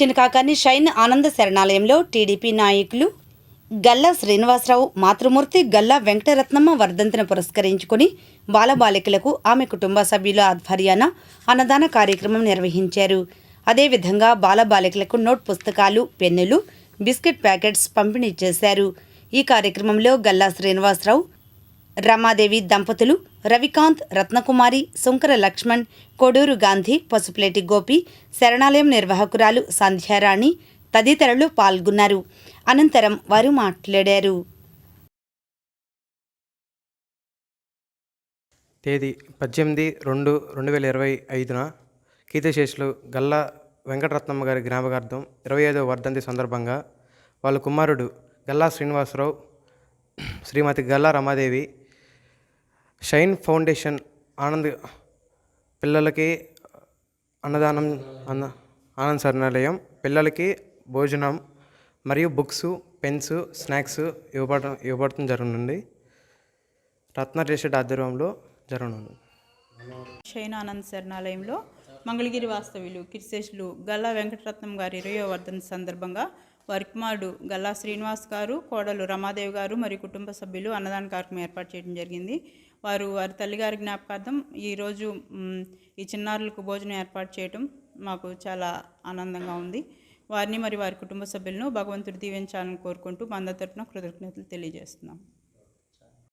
Chinakakani shine ఆనంద శరణాలయంలో TDP నాయకులు గల్లా శ్రీనివాసరావు మాతృమూర్తి గల్లా వెంకటరత్నమ్మ వర్ధంతిని పురస్కరించుకుని బాలబాలికలకు ఆమె కుటుంబ సభ్యుల ఆధ్వర్యాన అన్నదాన కార్యక్రమం నిర్వహించారు. అదేవిధంగా బాలబాలికలకు నోట్ పుస్తకాలు పెన్నులు బిస్కెట్ ప్యాకెట్స్ పంపిణీ చేశారు. ఈ కార్యక్రమంలో గల్లా శ్రీనివాసరావు రమాదేవి దంపతులు రవికాంత్ రత్నకుమారి శంకర లక్ష్మణ్ కొడూరు గాంధీ పసుపులేటి గోపి శరణాలయం నిర్వాహకురాలు సంధ్యారాణి తదితరులు పాల్గొన్నారు. అనంతరం వారు మాట్లాడారు. తేదీ పద్దెనిమిది రెండు రెండు వేల ఇరవై ఐదున కీర్తిశేషులు గల్లా వెంకటరత్నమ్మ గారి జ్ఞాపకార్థం ఇరవై ఐదవ వర్ధంతి సందర్భంగా వాళ్ళ కుమారుడు గల్లా శ్రీనివాసరావు శ్రీమతి గల్లా రమాదేవి షైన్ ఫౌండేషన్ ఆనంద్ పిల్లలకి అన్నదానం అన్న ఆనంద్ శరణాలయం పిల్లలకి భోజనం మరియు బుక్స్ పెన్స్ స్నాక్స్ ఇవ్వబడటం ఇవ్వబడటం జరగనుంది. రత్న రేషడ్ ఆధ్వర్యంలో జరగనుంది. ఆనంద్ శరణాలయంలో మంగళగిరి వాస్తవ్యులు కిర్శేషులు గల్లా వెంకటరత్నం గారి ఇరవయో వర్ధన సందర్భంగా వారి గల్లా శ్రీనివాస్ గారు కోడలు రమాదేవి గారు మరియు కుటుంబ సభ్యులు అన్నదాన కార్యక్రమం ఏర్పాటు చేయడం జరిగింది. వారు వారి తల్లిగారి జ్ఞాపకార్థం ఈరోజు ఈ చిన్నారులకు భోజనం ఏర్పాటు చేయటం మాకు చాలా ఆనందంగా ఉంది. వారిని మరి వారి కుటుంబ సభ్యులను భగవంతుడు దీవించాలని కోరుకుంటూ మంద తరపున కృతజ్ఞతలు తెలియజేస్తున్నాం.